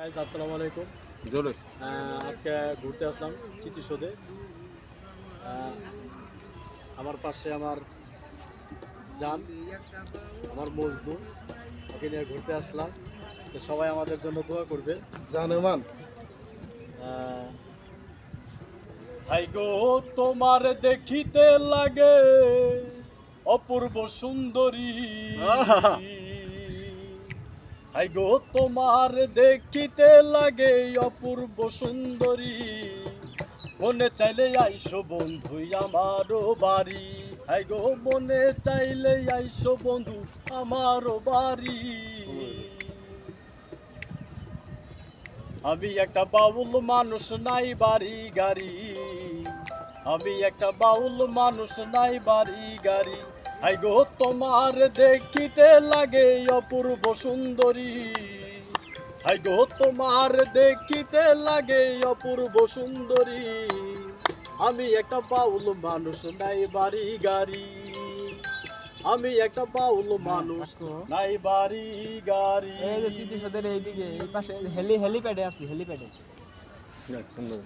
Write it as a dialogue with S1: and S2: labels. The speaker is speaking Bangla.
S1: গাইজ আসসালামু আলাইকুম।
S2: জোরে।
S1: আজকে ঘুরতে আসলাম চিত্তিসোদে আহ, আমার পাশে আমার জান আমার মজদু ওকে নিয়ে ঘুরতে আসলাম। তো সবাই আমাদের জন্য দোয়া করবে।
S2: জানেমান
S1: হাই গো তোমার দেখিতে লাগে অপূর্ব সুন্দরী! হাই গো, তোমার দেখিতে লাগে অপূর্ব সুন্দরী। মনে চাইলে আইসো বন্ধু আমারও বাড়ি। হাই গো, মনে চাইলে আইসো বন্ধু, আমারও বাড়ি। আমি একটা বাউল মানুষ, নাই বাড়ি, গাড়ি। আমি একটা বাউল মানুষ, নাই বাড়ি, গাড়ি। আই গো তোমার দেখিতে লাগে অপূর্ব সুন্দরী। আই গো তোমার দেখিতে লাগে অপূর্ব সুন্দরী। আমি একটা বাউল মানুষ নাই বাড়ি গাড়ি। আমি একটা বাউল মানুষ নাই বাড়ি গাড়ি।
S3: এই যে স্মৃতিসৌধের এইদিকে এই পাশে হেলি হেলিপ্যাডে আছি হেলিপ্যাডে।
S2: সুন্দর।